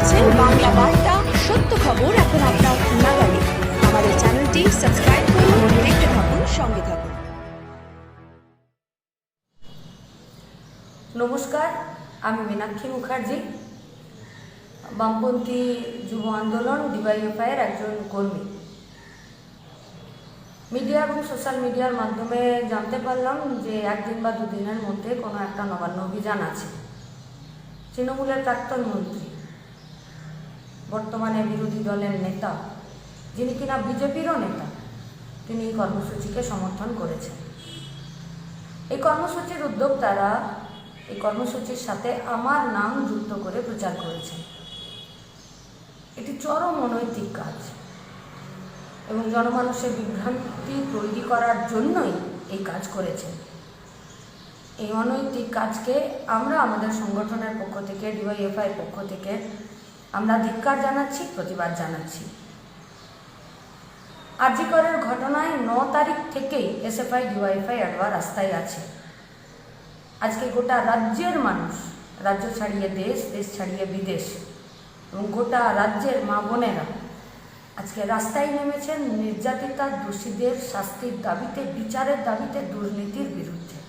দেখছেন বাংলা বার্তা, সত্য খবর এখন আপনার নাগালে। আমাদের চ্যানেলটি সাবস্ক্রাইব করুন, দেখতে থাকুন, সঙ্গে থাকুন। নমস্কার, আমি মীনাক্ষী মুখার্জি। বামপন্থী যুব আন্দোলন ডিওয়াইএফআইয়ের একজন কর্মী। মিডিয়া এবং সোশ্যাল মিডিয়ার মাধ্যমে জানতে পারলাম যে একদিন বা দুদিনের মধ্যে কোনো একটা নবান্ন অভিযান আছে। তৃণমূলের প্রাক্তন মন্ত্রী। বর্তমানে বিরোধী দলের নেতা, যিনি কিনা বিজেপিরও নেতা, তিনি এই কর্মসূচিকে সমর্থন করেছেন। এই কর্মসূচির উদ্যোক্তারা এই কর্মসূচির সাথে আমার নাম যুক্ত করে প্রচার করেছেন। এটি চরম অনৈতিক কাজ এবং জনমানুষের বিভ্রান্তি তৈরি করার জন্যই এই কাজ করেছেন। এই অনৈতিক কাজকে আমরা আমাদের সংগঠনের পক্ষ থেকে, ডিওয়াইএফআই পক্ষ থেকে আমরা ধিক্কার জানাচ্ছি, প্রতিবাদ জানাচ্ছি। আজিকরের ঘটনায় ন তারিখ থেকেই এসএফআই ডিওয়াইএফআই অ্যাডওয়া রাস্তায় আছে। আজকে গোটা রাজ্যের মানুষ, রাজ্য ছাড়িয়ে দেশ দেশ ছাড়িয়ে বিদেশ এবং গোটা রাজ্যের মা বোনেরা আজকে রাস্তায় নেমেছেন নির্যাতিতা দোষীদের শাস্তির দাবিতে, বিচারের দাবিতে দুর্নীতির বিরুদ্ধে।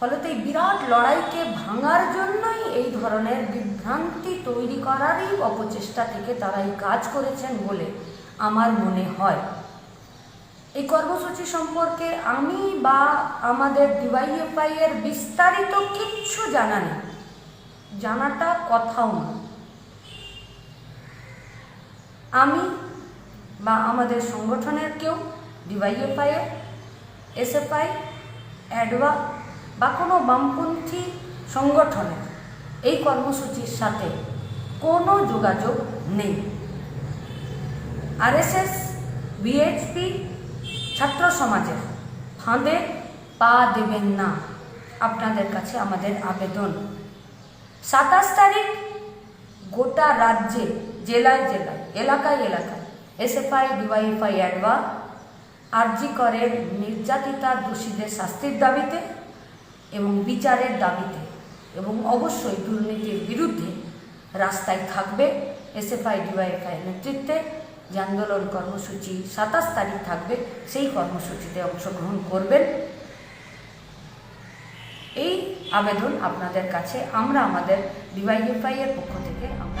ফলত এই বিরাট লড়াইকে ভাঙার জন্যই এই ধরনের বিভ্রান্তি তৈরি করারই অপচেষ্টা থেকে তারা এই কাজ করেছেন বলে আমার মনে হয়। এই কর্মসূচি সম্পর্কে আমি বা আমাদের ডিওয়াইএফআই এর বিস্তারিত কিচ্ছু জানা নেই। জানাটা কথাও না। আমি বা আমাদের সংগঠনের কেউ, ডিওয়াইএফআই এসএফআই অ্যাডওয়া বা কোনো বামপন্থী সংগঠনের এই কর্মসূচির সাথে কোনো যোগাযোগ নেই। আরএসএস, বিএইচপি ছাত্র সমাজের ফাঁদে পা দেবেন না। আপনাদের কাছে আমাদের আবেদন। সাতাশ তারিখ গোটা রাজ্যে, জেলায় জেলায়, এলাকায় এলাকায় এসএফআই, ডিওয়াইএফআই অ্যাডওয়া আরজি করের নির্যাতিতা দোষীদের শাস্তির দাবিতে এবং বিচারের দাবিতে এবং অবশ্যই দুর্নীতির বিরুদ্ধে রাস্তায় থাকবে এসএফআই ডিওয়াইফআই নেতৃত্বে। যে আন্দোলন কর্মসূচি সাতাশ তারিখ থাকবে, সেই কর্মসূচিতে অংশগ্রহণ করবেন। এই আবেদন আপনাদের কাছে, আমরা আমাদের ডিওয়াইএফআই এর পক্ষ থেকে আমরা